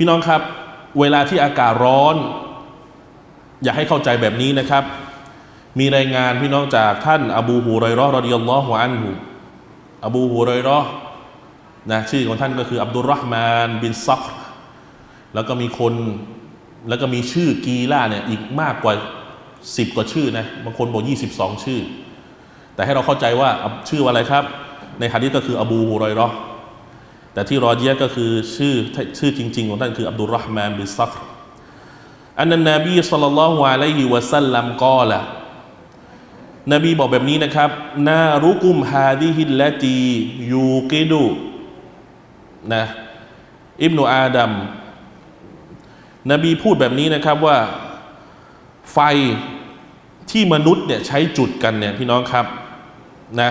พี่น้องครับ เวลาที่อากาศร้อน อยากให้เข้าใจแบบนี้นะครับ มีรายงานพี่น้องจากท่านอบูฮุไรราะรดิยัลลอฮุอันฮุอบูฮุไรราะนะชื่อของท่านก็คืออับดุลรอฮ์มานบินซักแล้วก็มีคนแล้วก็มีชื่อกีล่าเนี่ยอีกมากกว่า 10 กว่าชื่อนะบางคนบอก 22 ชื่อ แต่ให้เราเข้าใจว่าชื่อว่าอะไรครับ ในฮะดีษก็คืออบูฮุไรเราะ แต่ที่รอเยะก็คือชื่อชื่อจริง ๆ ของท่านคืออับดุลรอฮ์มานบินซักรอันนั้นนบีสัลลัลลอฮุอะลัยฮิวะสัลลัมกอละนบีบอกแบบนี้นะครับนารุกุมฮาดิฮิลละตียูกิดูนะอิบนุอาดัมนบีพูดแบบนี้นะครับว่าไฟที่มนุษย์เนี่ยใช้จุดกันเนี่ยพี่น้องครับนะ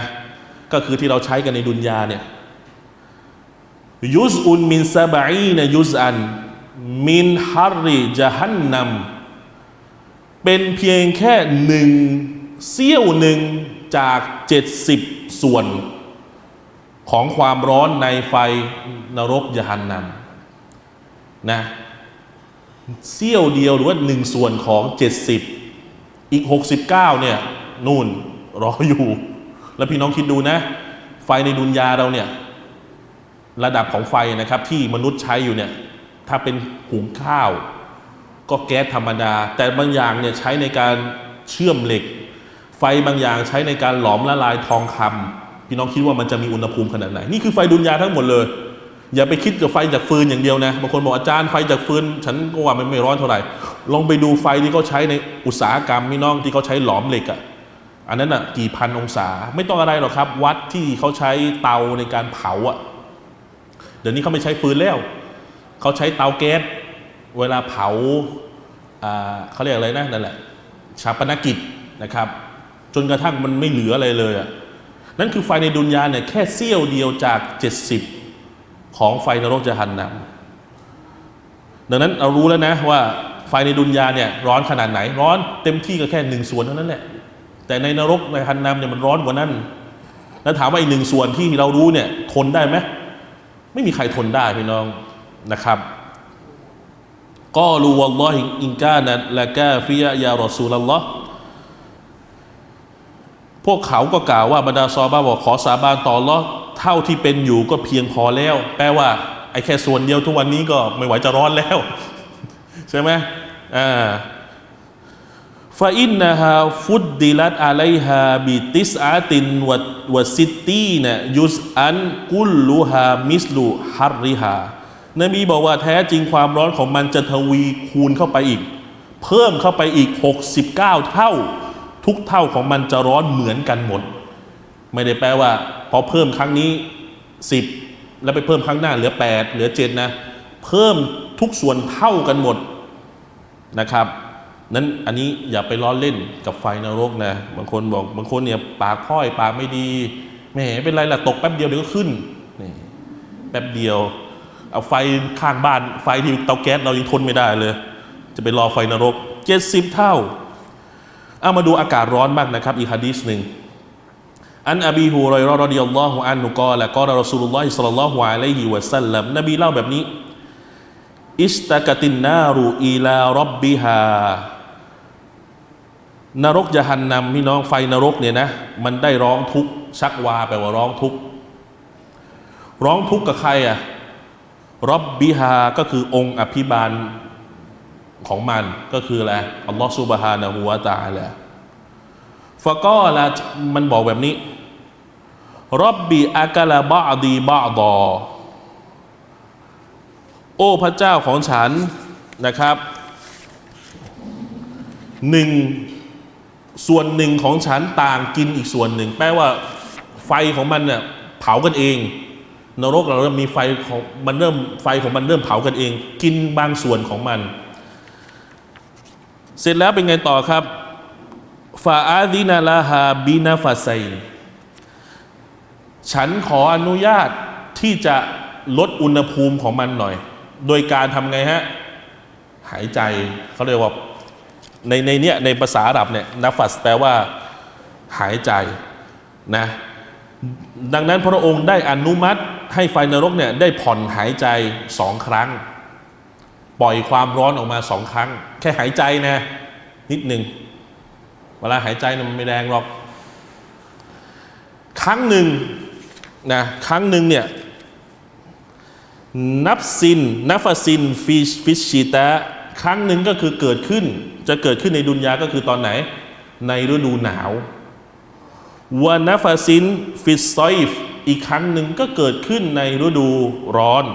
ก็คือที่เราใช้กันในดุนยาเนี่ย ยุสอุนมินซาบะอีนยุสอัน มินฮาริจฮันนัมเป็นเพียงแค่หนึ่งเสี้ยวหนึ่งจาก70ส่วน ของความร้อนในไฟนรกยหันนำนะเสี้ยวเดียวหรือว่าหนึ่งส่วนของ70อีก69เนี่ย นู่นรออยู่ แล้วพี่น้องคิดดูนะ ไฟในดุนยาเราเนี่ย ระดับของไฟนะครับที่มนุษย์ใช้อยู่เนี่ยถ้าเป็นหุงข้าว ก็แก๊สธรรมดา แต่บางอย่างเนี่ยใช้ในการเชื่อมเหล็ก ไฟบางอย่างใช้ในการหลอมละลายทองคำพี่น้องคิดว่ามันจะมีอุณหภูมิขนาดไหน นี่คือไฟดุนยาทั้งหมดเลย อย่าไปคิดกับไฟจากฟืนอย่างเดียวนะบางคนบอกอาจารย์ไฟจากฟืน ฉันก็ว่ามันไม่ร้อนเท่าไหร่ลองไปดูไฟที่เขาใช้ในอุตสาหกรรมพี่น้องที่เขาใช้หลอมเหล็กอะ่ะอันนั้นอะกี่พันองศา ไม่ต้องอะไรหรอกครับ วัดที่เขาใช้เตาในการเผาอะ ดี๋ยวนี้เขาไม่ใช้ฟืนแล้วเขาใช้เตาแก๊สเวลาเผาอ่าเขาเรียกอะไรนะนั่นแหละชาปนกิจนะครับ จนกระทั่งมันไม่เหลืออะไรเลยอะนั่นคือไฟในดุนยาเนี่ยแค่เสี้ยวเดียวจาก 70 ของไฟนรกจะหันนำดังนั้นเรารู้แล้วนะว่าไฟในดุนยาเนี่ยร้อนขนาดไหน ร้อนเต็มที่ก็แค่หนึ่งส่วนเท่านั้นแหละแต่ในนรกในฮันนำเนี่ยมันร้อนกว่านั้นแล้วถามว่าอีกหนึ่งส่วนที่เรารู้เนี่ยทนได้ไหม ไม่มีใครทนได้พี่น้องนะครับก็รู้วัลลอฮิอินกานะละกาฟิยะยารอซูลัลลอฮ์พวกเขาก็กล่าวว่าบรรดาซอฮาบะห์บอกขอสาบานต่อลอเท่าที่เป็นอยู่ก็เพียงพอแล้ว แปลว่าไอ้แค่ส่วนเดียวทุกวันนี้ก็ไม่ไหวจะร้อนแล้ว ใช่ไหมอ่า ฟาอินนะฮาฟุดดิลัตอะไลฮาบิติสอาตินวะวะซิตตีนะยุสอันกุลลูฮามิสลูฮัรริฮานบีบอกว่าแท้จริงความร้อนของมันจะทวีคูณเข้าไปอีก เพิ่มเข้าไปอีก 69 เท่า ทุกเท่าของมันจะร้อนเหมือนกันหมด ไม่ได้แปลว่า พอเพิ่มครั้งนี้ 10 แล้วไปเพิ่มครั้งหน้าเหลือ 8 เหลือ 7 นะ เพิ่มทุกส่วนเท่ากันหมดนะครับ นั้นอันนี้อย่าไปล้อเล่นกับไฟนรกนะบางคนบอกบางคนเนี่ยปากพ้อยปากไม่ดีแหมเป็นไรล่ะตกแป๊บเดียวเดี๋ยวก็ขึ้นนี่แป๊บเดียว เอาไฟข้างบ้านไฟที่เตาแก๊สเรายังทนไม่ได้เลย จะไปรอไฟนรกเจ็ดสิบเท่าเอามาดูอากาศร้อนมากนะครับ อีกฮะดีษหนึ่งอันอบีฮูรอยรอรดิยัลลอฮุอันนุกอและกอรอสูลุลลอฮิสัลลัลลอฮุอะลัยฮิวะสัลลัมนบีเล่าแบบนี้อิสตะกตินนารูอีลารับบิฮา นรกยะหันนำพี่น้องไฟนรกเนี่ยนะมันได้ร้องทุกข์ชักวาแปลว่าร้องทุกข์ร้องทุกข์กับใครอะรับบิฮาก็คือองค์อภิบาลของมันก็คืออะไรอัลลอฮฺซุบฮานะฮูวาตาแหละฟะก็ละมันบอกแบบนี้รับบิอากาลาบะดีบะดอโอ้พระเจ้าของฉันนะครับหนึ่ง ส่วนหนึ่งของฉันต่างกินอีกส่วนหนึ่ง แปลว่าไฟของมันเนี่ยเผากันเอง นรกเราเริ่มมีไฟของมันเริ่มไฟของมันเริ่มเผากันเอง กินบางส่วนของมัน เสร็จแล้วเป็นไงต่อครับฟาอาดินาลาฮาบินาฟาไซฉันขออนุญาตที่จะลดอุณหภูมิของมันหน่อย โดยการทำไงฮะ หายใจเขาเรียกว่า ในในเนี้ยในภาษาอาหรับเนี่ยนัฟัสแปลว่าหายใจนะดังนั้นพระองค์ได้อนุมัติให้ไฟนรกเนี่ยได้ผ่อนหายใจสองครั้ง ปล่อยความร้อนออกมาสองครั้ง แค่หายใจนะนิดหนึ่งเวลาหายใจมันไม่แรงหรอก ครั้งหนึ่งนะครั้งหนึ่งเนี่ยนับซินนัฟซินฟิชฟิชชีตะครั้งหนึ่งก็คือเกิดขึ้น จะเกิดขึ้นในดุนยาก็คือตอนไหน ในฤดูหนาววานัฟซินฟิสซอยฟอีกครั้งหนึ่งก็เกิดขึ้นในฤดูร้อน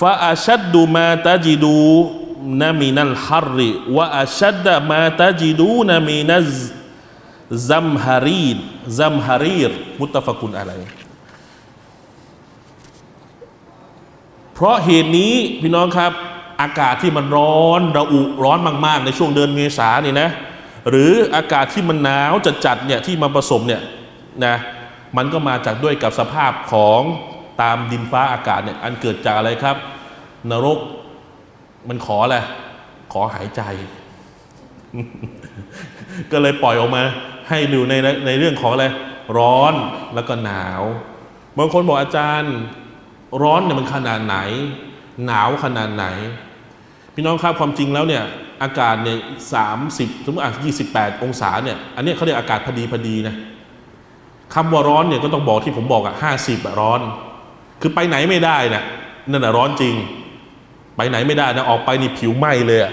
ฟาอาชัดดูมาตาจิดูนามินัลฮัรริวะอาชัดดมาตาจิดูนามินัซซัมฮารีดซัมฮารีรมุตตะฟะกุนอะไร เพราะเหตุนี้พี่น้องครับ อากาศที่มันร้อนระอุร้อนมากๆ ในช่วงเดือนเมษาเนี่ยนะหรืออากาศที่มันหนาวจัดๆเนี่ยที่มาผสมเนี่ยนะมันก็มาจากด้วยกับสภาพของตามดินฟ้าอากาศเนี่ยอันเกิดจากอะไรครับ นรกมันขออะไรขอหายใจ ก็เลยปล่อยออกมา ให้ดูในในเรื่องของอะไรร้อนแล้วก็หนาวบางคนบอกอาจารย์ ร้อนเนี่ยมันขนาดไหน หนาวขนาดไหน พี่น้องครับความจริงแล้วเนี่ยอากาศเนี่ยสามสิบถึงอะยี่สิบแปดองศาเนี่ยอันนี้เขาเรียกอากาศพอดีพอดีนะคำว่าร้อนเนี่ยก็ต้องบอกที่ผมบอกอะห้าสิบร้อน คือไปไหนไม่ได้นะนั่นอะร้อนจริง ไปไหนไม่ได้นะออกไปนี่ผิวไหม้เลยอะ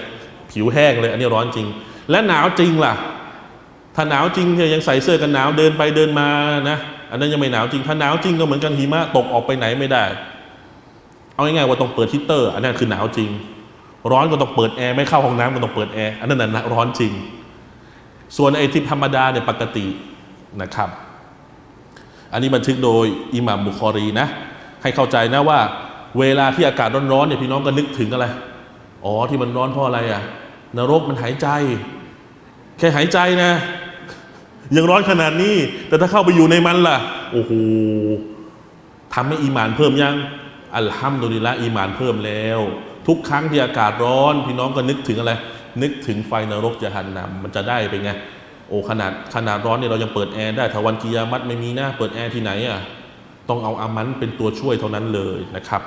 ผิวแห้งเลย อันนี้ร้อนจริง และหนาวจริงล่ะ ถ้าหนาวจริงเนี่ยยังใส่เสื้อกันหนาวเดินไปเดินมานะอันนั้นยังไม่หนาวจริง ถ้าหนาวจริงก็เหมือนกันหิมะตกออกไปไหนไม่ได้ เอาง่ายๆว่าต้องเปิดฮีเตอร์ อันนั้นคือหนาวจริง ร้อนก็ต้องเปิดแอร์ไม่เข้าห้องน้ำก็ต้องเปิดแอร์อันนั้นน่ะร้อนจริง ส่วนไอ้ที่ธรรมดาเนี่ยปกตินะครับ อันนี้บันทึกโดยอิหม่ามบุคอรีนะ ให้เข้าใจนะว่า เวลาที่อากาศร้อนๆเนี่ยพี่น้องก็นึกถึงอะไรอ๋อที่มันร้อนเพราะอะไรอะนรกมันหายใจ แค่หายใจนะ ยังร้อนขนาดนี้ แต่ถ้าเข้าไปอยู่ในมันล่ะ โอ้โหทำให้อีหมานเพิ่มยัง อัลฮัมดุลิละอีหมานเพิ่มแล้ว ทุกครั้งที่อากาศร้อน พี่น้องก็นึกถึงอะไร นึกถึงไฟนรกจะหันนำมันจะได้เป็นไงโอ้ขนาดขนาดร้อนเนี่ยเรายังเปิดแอร์ได้ถ้าวันกิยามัตไม่มีนะเปิดแอร์ที่ไหนอะต้องเอาอามันเป็นตัวช่วยเท่านั้นเลยนะครับ